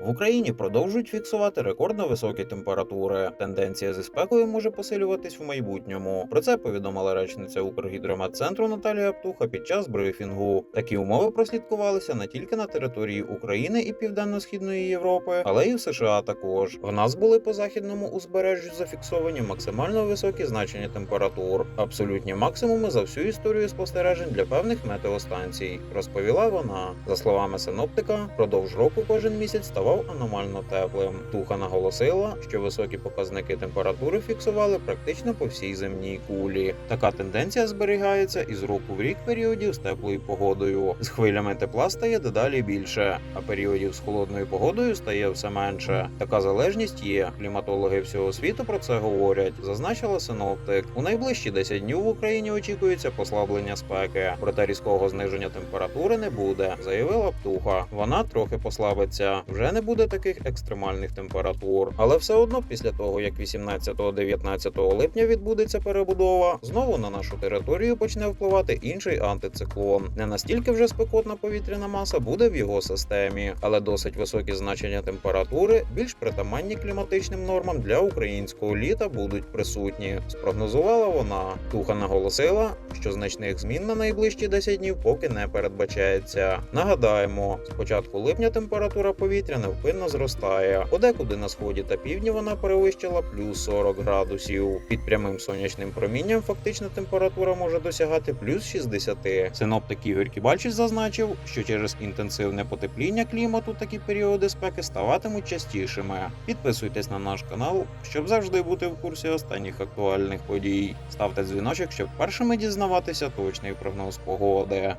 В Україні продовжують фіксувати рекордно високі температури. Тенденція зі спекою може посилюватись в майбутньому. Про це повідомила речниця Укргідрометцентру Наталія Птуха під час брифінгу. Такі умови прослідкувалися не тільки на території України і Південно-східної Європи, але й в США також. В нас були по західному узбережжю зафіксовані максимально високі значення температур, абсолютні максимуми за всю історію спостережень для певних метеостанцій, розповіла вона. За словами синоптика, впродовж року кожен місяць ставав аномально теплим. Туха наголосила, що високі показники температури фіксували практично по всій земній кулі. Така тенденція зберігається із року в рік періодів з теплою погодою. З хвилями тепла стає дедалі більше, а періодів з холодною погодою стає все менше. Така залежність є. Кліматологи всього світу про це говорять. Зазначила синоптик. У найближчі 10 днів в Україні очікується послаблення спеки, проте різкого зниження температури не буде, заявила птуха. Вона трохи послабиться. Не буде таких екстремальних температур. Але все одно, після того як 18-19 липня відбудеться перебудова, знову на нашу територію почне впливати інший антициклон. Не настільки вже спекотна повітряна маса буде в його системі, але досить високі значення температури, більш притаманні кліматичним нормам для українського літа будуть присутні. Спрогнозувала вона. Туха наголосила, що значних змін на найближчі 10 днів поки не передбачається. Нагадаємо, з початку липня температура повітря невпинно зростає. Подекуди на сході та півдні вона перевищила плюс 40 градусів. Під прямим сонячним промінням фактична температура може досягати плюс 60. Синоптик Ігор Кібальчич зазначив, що через інтенсивне потепління клімату такі періоди спеки ставатимуть частішими. Підписуйтесь на наш канал, щоб завжди бути в курсі останніх актуальних подій. Ставте дзвіночок, щоб першими дізнаватися точний прогноз погоди.